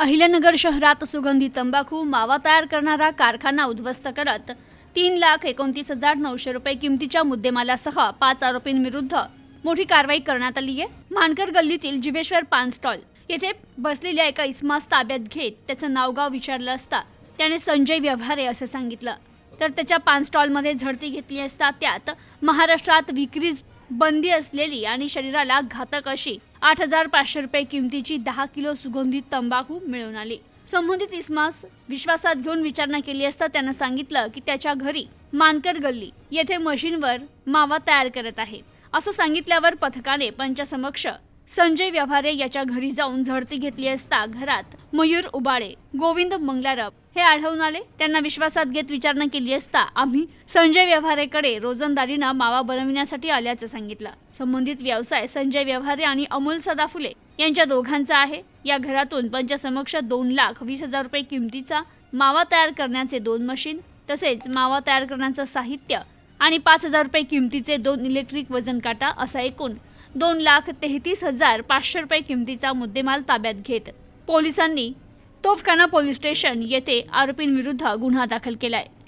अहिल्यानगर शहरात सुगंधी तंबाखू मावा तयार करणारा कारखाना उद्ध्वस्त करत तीन लाख एकोणतीस हजार नऊशे रुपये किमतीच्या मुद्देमालासह पाच आरोपींविरुद्ध मोठी कारवाई करण्यात आली आहे. मानकर गल्लीतील जिवेश्वर पान स्टॉल येथे बसलेल्या एका इसमास ताब्यात घेत त्याचं नावगाव विचारलं असता त्याने संजय व्यवहारे असं सांगितलं. तर त्याच्या पान स्टॉलमध्ये झडती घेतली असता त्यात महाराष्ट्रात विक्रीज बंदी असलेली आणि शरीराला घातक अशी आठ हजार पाचशे रुपये किमतीची दहा किलो सुगंधित तंबाखू मिळून आली. संबंधित इस्मास विश्वासात घेऊन विचारणा केली असता त्यानं सांगितलं की त्याच्या घरी मानकर गल्ली येथे मशीनवर मावा तयार करत आहे. असं सांगितल्यावर पथकाने पंचासमक्ष संजय व्यवहारे याच्या घरी जाऊन झडती घेतली असता घरात मयूर उबाळे गोविंद मंगलारप हे आढळून आले. त्यांना विश्वासात घेत विचारणा केली असता आम्ही संजय व्यवहारेकडे रोजंदारीनं मावा बनविण्यासाठी आल्याचं सांगितलं. संबंधित व्यवसाय संजय व्यवहारे आणि अमोल सदाफुले यांच्या दोघांचा आहे. या घरातून पंचसमक्ष दोन लाख वीस हजार रुपये किमतीचा मावा तयार करण्याचे दोन मशीन तसेच मावा तयार करण्याचं साहित्य आणि पाच हजार रुपये किमतीचे दोन इलेक्ट्रिक वजन काटा असा एकूण दोन लाख तेहतीस हजार पाचशे रुपये किमतीचा मुद्देमाल ताब्यात घेत. पोलिसांनी तोफखाना पोलीस स्टेशन येथे आरोपींविरुद्ध गुन्हा दाखल केलाय.